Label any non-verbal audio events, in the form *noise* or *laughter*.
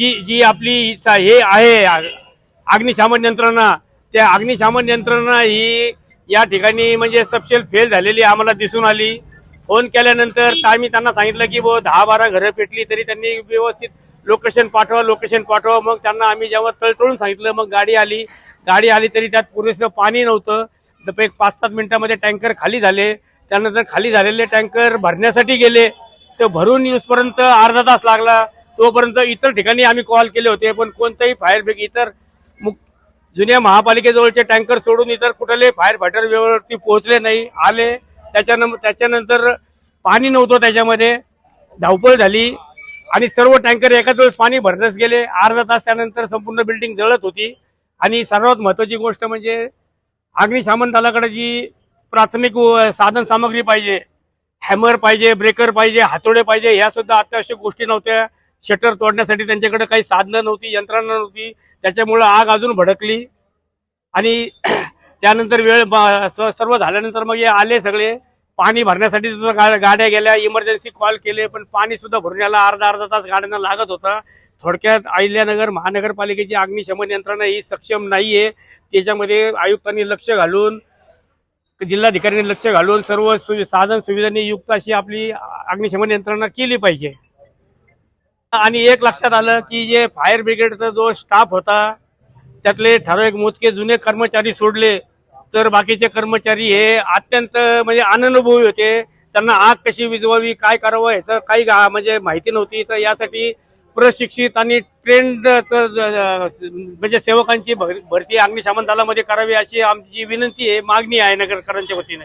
जी जी आपली हे आहे अग्निशामन यंत्रणा. त्या अग्निशामन यंत्रणा ही या ठिकाणी म्हणजे सपशेल फेल झालेली आम्हाला दिसून आली. फोन केल्यानंतर आम्ही त्यांना सांगितलं की बो दहा बारा घरं पेटली तरी त्यांनी व्यवस्थित लोकेशन पाठवा लोकेशन पाठवा. मग त्यांना आम्ही जेव्हा तळतळून सांगितलं मग गाडी आली. गाडी आली तरी त्यात पुरेसं पाणी नव्हतं. एक पाच सात मिनिटामध्ये टँकर खाली झाले. त्यानंतर खाली झालेले टँकर भरण्यासाठी गेले. ते भरून येऊसपर्यंत अर्धा तास लागला. तोपर्यंत इतर ठिकाणी आम्ही कॉल केले होते पण कोणताही फायर ब्रिगेड इतर जुन्या महापालिकेजवळचे टँकर सोडून इतर कुठले फायर फायटर वेळेवरती पोहोचले नाही आले. त्याच्यानं त्याच्यानंतर पाणी नव्हतं त्याच्यामध्ये. धावपळ झाली. आणि सर्व टँकर एकाच वेळेस पाणी भरण्यास गेले. अर्धा तास त्यानंतर संपूर्ण बिल्डिंग जळत होती. आणि सर्वात महत्वाची गोष्ट म्हणजे अग्निशामन दलाकडे जी प्राथमिक व- साधन सामग्री पाहिजे हॅमर पाहिजे ब्रेकर पाहिजे हातोडे पाहिजे ह्या सुद्धा अत्यावश्यक गोष्टी नव्हत्या. शटर तोडण्यासाठी त्यांच्याकडे काही साधनं नव्हती यंत्रणा नव्हती. त्याच्यामुळं आग अजून भडकली. आणि *clears throat* त्यानंतर वेळ सर्व झाल्यानंतर मग हे आले सगळे. पाणी भरण्यासाठी सुद्धा गाड्या गेल्या. इमर्जन्सी कॉल केले पण पाणी सुद्धा भरून यायला अर्धा अर्धा तास गाड्यांना लागत होता. थोडक्यात अहिल्यानगर महानगरपालिकेची अग्निशमन यंत्रणा ही सक्षम नाहीये. त्याच्यामध्ये आयुक्तांनी लक्ष घालून जिल्हाधिकाऱ्यांनी लक्ष घालून सर्व सु- साधन सुविधांनी युक्त अशी आपली अग्निशमन यंत्रणा केली पाहिजे. आणि एक लक्षात आलं की जे फायर ब्रिगेडचा जो स्टाफ होता त्यातले ठराविक मोजके जुने कर्मचारी सोडले तर बाकीचे कर्मचारी हे अत्यंत म्हणजे अननुभवी होते. त्यांना आग कशी विजवावी काय करावं ह्याचं काही म्हणजे माहिती नव्हती. तर यासाठी प्रशिक्षित आणि ट्रेंड म्हणजे सेवकांची भरती अग्निशमन दलामध्ये करावी अशी आमची विनंती आहे. मागणी आहे नगरकरांच्या वतीने.